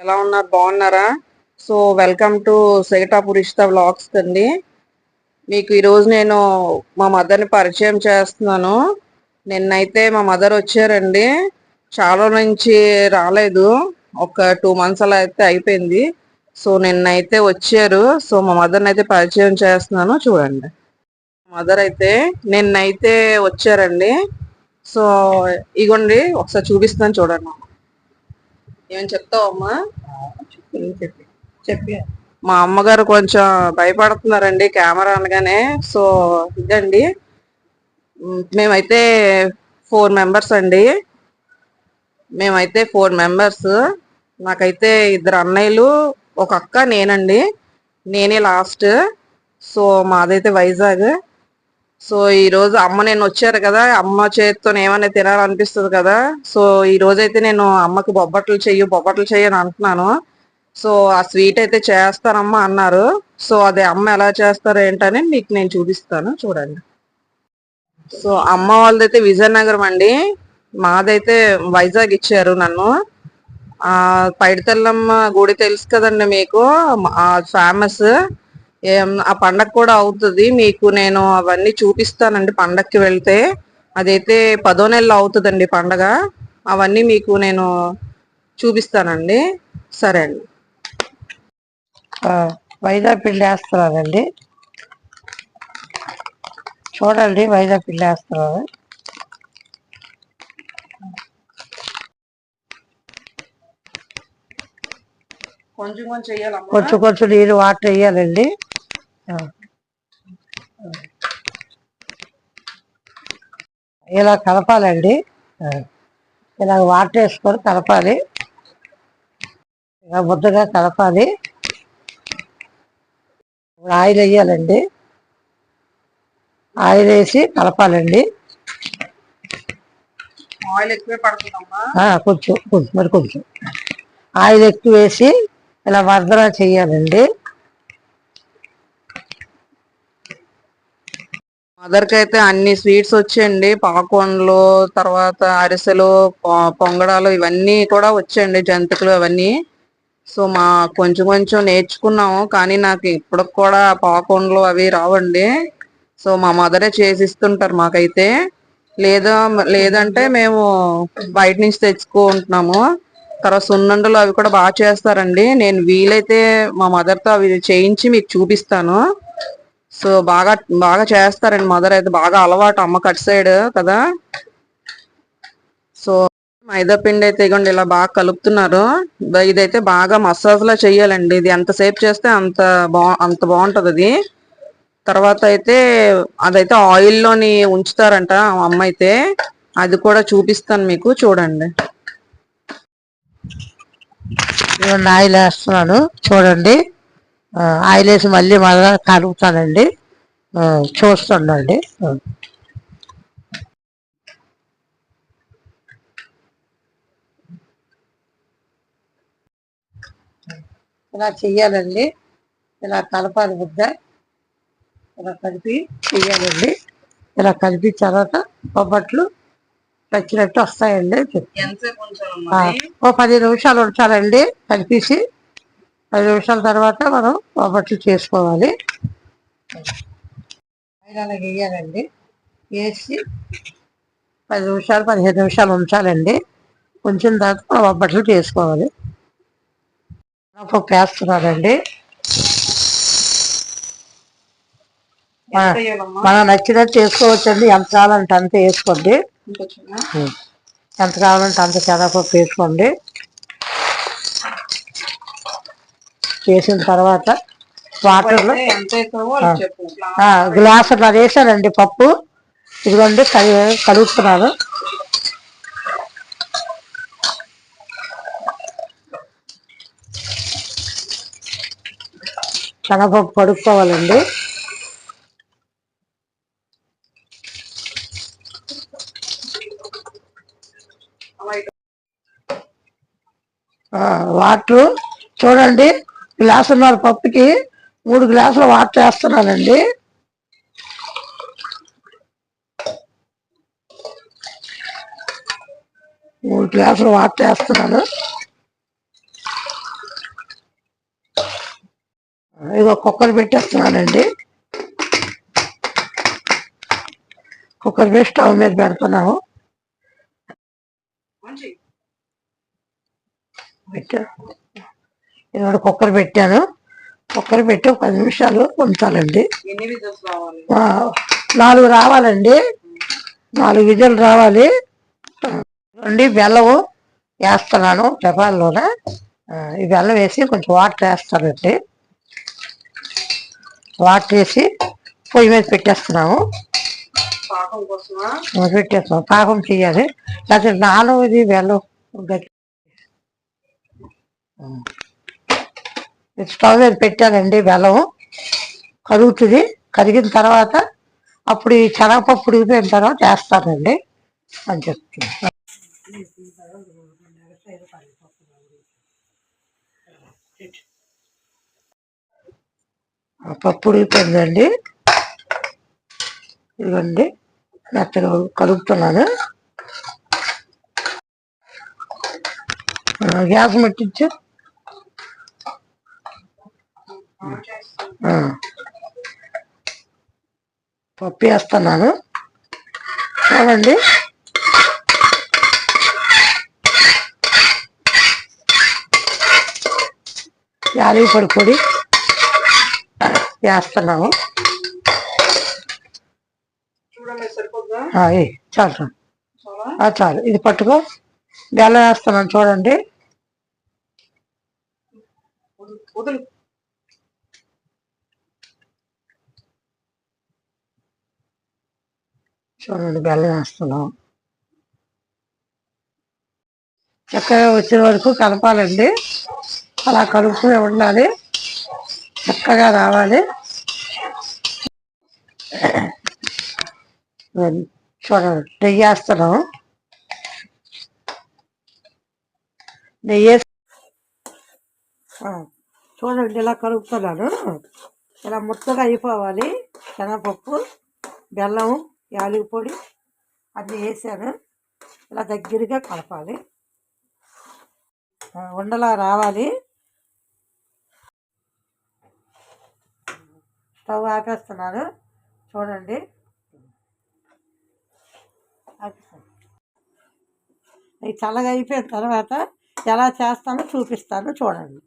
ఎలా ఉన్నారు? బాగున్నారా? సో వెల్కమ్ టు సెగటాపురిష్ట వ్లాగ్స్ అండి. మీకు ఈరోజు నేను మా మదర్ని పరిచయం చేస్తున్నాను. నిన్నైతే మా మదర్ వచ్చారండి. చాలా నుంచి రాలేదు. ఒక టూ మంత్స్ అలా అయితే అయిపోయింది. సో నిన్నైతే వచ్చారు. సో మా మదర్ని అయితే పరిచయం చేస్తున్నాను. చూడండి. మదర్ అయితే నిన్నైతే వచ్చారండి. సో ఇగోండి ఒకసారి చూపిస్తున్నాను చూడండి. ఏమని చెప్తావమ్మా? చెప్పి. చెప్పి. మా అమ్మగారు కొంచెం భయపడుతున్నారండి కెమెరా అనగానే సో ఇదండి. మేమైతే ఫోర్ మెంబర్స్ అండి. మేమైతే ఫోర్ మెంబర్స్. నాకైతే ఇద్దరు అన్నయ్యలు ఒక అక్క నేనండి. నేనే లాస్ట్. సో మాదైతే వైజాగ్. సో ఈ రోజు అమ్మ నేను వచ్చారు కదా అమ్మ చేతితో ఏమైనా తినాలనిపిస్తుంది కదా. సో ఈ రోజైతే నేను అమ్మకి బొబ్బట్లు చెయ్యి బొబ్బట్లు చెయ్యి అని అంటున్నాను. సో ఆ స్వీట్ అయితే చేస్తానమ్మా అన్నారు. సో అదే అమ్మ ఎలా చేస్తారు ఏంటని మీకు నేను చూపిస్తాను చూడండి. సో అమ్మ వాళ్ళదైతే విజయనగరం అండి. మాదైతే వైజాగ్ ఇచ్చారు నన్ను. ఆ పైడితల్లమ్మ గుడి తెలుసు కదండి మీకు ఆ ఫేమస్. ఆ పండగ కూడా అవుతుంది. మీకు నేను అవన్నీ చూపిస్తానండి పండగకి వెళ్తే. అదైతే పదో నెలలో అవుతుందండి పండగ. అవన్నీ మీకు నేను చూపిస్తానండి. సరే అండి. వైజాగ్ పిండి వేస్తున్నారండి చూడండి వైజాగ్ పిండి వేస్తున్నారు కొంచెం కొంచెం చెయ్యాలమ్మా. కొంచెం కొంచెం నీరు వాటర్ వేయాలండి. ఇలా కలపాలండి. ఇలా వాటర్ వేసుకొని కలపాలి. ఇలా ముద్దగా కలపాలి. ఇప్పుడు ఆయిల్ వేయాలండి. ఆయిల్ వేసి కలపాలండి. ఆయిల్ ఎక్కువే కొంచెం కొంచెం మరి కొంచెం. ఆయిల్ ఎక్కువ వేసి ఇలా మర్దన చెయ్యాలండి మదర్కి అయితే అన్ని స్వీట్స్ వచ్చాయండి. పాకోన్లు తర్వాత అరిసెలు పొంగడాలు ఇవన్నీ కూడా వచ్చాయండి జంతికలు అవన్నీ. సో మా కొంచెం కొంచెం నేర్చుకున్నాము. కానీ నాకు ఇప్పటికి కూడా పాకోన్లు అవి రావండి. సో మా మదరే చేసిస్తుంటారు మాకైతే. లేదా లేదంటే మేము బయట నుంచి తెచ్చుకుంటున్నాము. తర్వాత సున్నుండలు అవి కూడా బాగా చేస్తారండి. నేను వీలైతే మా మదర్తో అవి చేయించి మీకు చూపిస్తాను. సో బాగా బాగా చేస్తారండి మదర్ అయితే బాగా అలవాటు అమ్మ కట్ సైడ్ కదా. సో మైదా పిండి అయితే ఇగోండి ఇలా బాగా కలుపుతున్నారు. ఇదైతే బాగా మసాజ్ లా చెయ్యాలండి ఇది ఎంతసేపు చేస్తే అంత బా అంత బాగుంటది అది. తర్వాత అయితే అదైతే ఆయిల్లోని ఉంచుతారంట అమ్మ అయితే. అది కూడా చూపిస్తాను మీకు చూడండి. ఇవన్నీ ఆయిల్ వేస్తున్నాను చూడండి. ఆయిల్ వేసి మళ్ళీ మళ్ళీ కలుపుతానండి చూస్తుండండి. ఇలా చెయ్యాలండి. ఇలా కలపాలి ముద్ద. ఇలా కలిపి చెయ్యాలండి. ఇలా కలిపి తర్వాత బొబ్బట్లు వచ్చినట్టు వస్తాయండి. ఓ పది నిమిషాలు ఉంచాలండి. కలిపేసి పది నిమిషాల తర్వాత మనం బొబ్బట్లు చేసుకోవాలి. ఇలా వేయాలండి వేసి పది నిమిషాలు పదిహేను నిమిషాలు ఉంచాలండి. ఉంచిన తర్వాత మనం బొబ్బట్లు చేసుకోవాలి. పప్పు వేస్తున్నానండి మనం నచ్చినట్టు చేసుకోవచ్చండి. ఎంత కావాలంటే అంత వేసుకోండి. ఎంత కావాలంటే అంత శనగపప్పు వేసుకోండి. వేసిన తర్వాత వాటర్లో గ్లాస్ అట్లా వేసానండి పప్పు. ఇదిగోండి కలి కలుగుతున్నాను శనగపప్పు కడుక్కోవాలండి. వాటర్ చూడండి. గ్లాసున్నర పప్పుకి మూడు గ్లాసులు వాటర్ వేస్తున్నానండి మూడు గ్లాసులు వాటర్ వేస్తున్నాను ఇగో కుక్కర్ పెట్టేస్తున్నానండి. కుక్కర్ పెట్టి స్టవ్ మీద పెడుతున్నాము పెట్టా. ఇవాళ కుక్కర్ పెట్టాను. కుక్కర్ పెట్టి ఒక పది నిమిషాలు ఉంచాలండి. నాలుగు రావాలండి. నాలుగు విజులు రావాలి. అండి బెల్లము వేస్తున్నాను చపాల్లోన ఈ బెల్లం వేసి కొంచెం వాటర్ వేస్తానండి. వాటర్ వేసి పొయ్యి మీద పెట్టేస్తున్నాము. పెట్టేస్తున్నాం పాకం చేయాలి. లేకపోతే నాలుగది బెల్లం గట్టి. ఇది స్టవ్ మీద పెట్టానండి బెల్లం. కరుగుతుంది. కరిగిన తర్వాత అప్పుడు ఈ శనగపప్పు ఉడికిపోయిన తర్వాత వేస్తానండి. అని చెప్తున్నాను. పప్పు ఉడికిపోయిందండి. ఇదిగోండి మెత్తగా కలుపుతున్నాను. గ్యాస్ ముట్టించు ఆ. పప్పు వేస్తున్నాను చూడండి యాలకి పొడి పొడి వేస్తున్నాము చాలు చాలు. ఇది పట్టుకో. బెల్లం వేస్తున్నాను చూడండి. చూడండి బెల్లం వేస్తున్నాం. చక్కగా వచ్చిన వరకు కలపాలండి. అలా కలుపుతూనే ఉండాలి. చక్కగా రావాలి. చూడండి నెయ్యి వేస్తున్నాం. నెయ్యి చూడండి ఇలా కలుపుతున్నాను. ఇలా ముత్తగా అయిపోవాలి. శనగపప్పు బెల్లం యాలకి పొడి అన్నీ వేసాను. ఇలా దగ్గరగా కలపాలి. ఉండలా రావాలి. స్టవ్ ఆపేస్తున్నాను. చూడండి. అది చల్లగా అయిపోయిన తర్వాత ఎలా చేస్తానో చూపిస్తాను. చూడండి.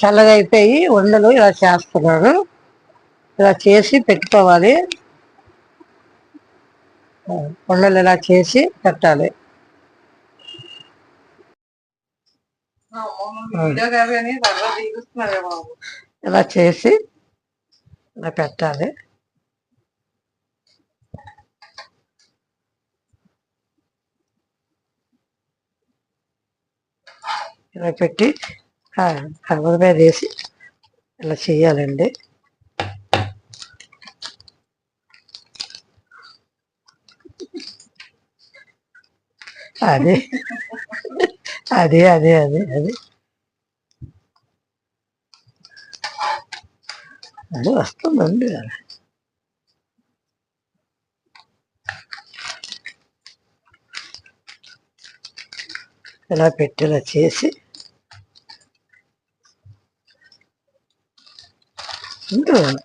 చల్లగా అయిపోయి ఉండలు ఇలా చేస్తున్నాను. ఇలా చేసి పెట్టుకోవాలి. ఆ, ఉండలు ఇలా చేసి పెట్టాలి ఇలా చేసి ఇలా పెట్టాలి ఇలా పెట్టి కవర్ మీద వేసి ఇలా చేయాలండి. అదే. అదే అదే అదే అదే. అది వస్తుందండి. ఇలా పెట్టేలా చేసి. ఉంటుంది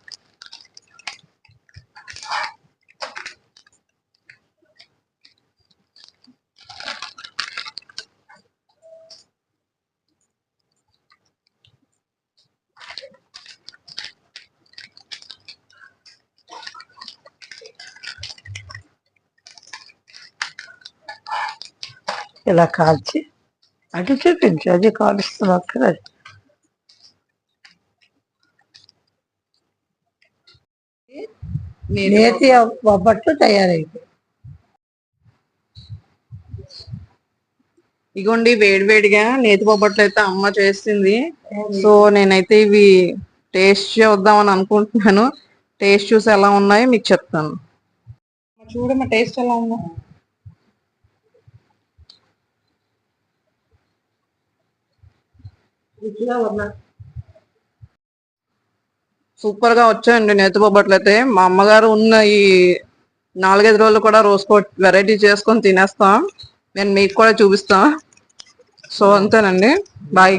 ఇలా కాల్చి అటు చూపించు అది కాలుస్తున్నావు కదా. నేతి బొబ్బట్లు తయారైంది. ఇగోండి వేడివేడిగా నేతి బొబ్బట్లు అయితే అమ్మ చేసింది. సో నేనైతే ఇవి టేస్ట్ చూద్దామని అనుకుంటున్నాను. టేస్ట్ చూసి ఎలా ఉన్నాయో మీకు చెప్తాను. చూడమ్మా టేస్ట్ ఎలా ఉందో. రుచిగా ఉన్నా సూపర్గా వచ్చాయండి నేతి బొబ్బట్లు అయితే. మా అమ్మగారు ఉన్న ఈ నాలుగైదు రోజులు కూడా రోజుకో వెరైటీ చేసుకొని తినేస్తాం. నేను మీకు కూడా చూపిస్తాను సో అంతేనండి. బాయ్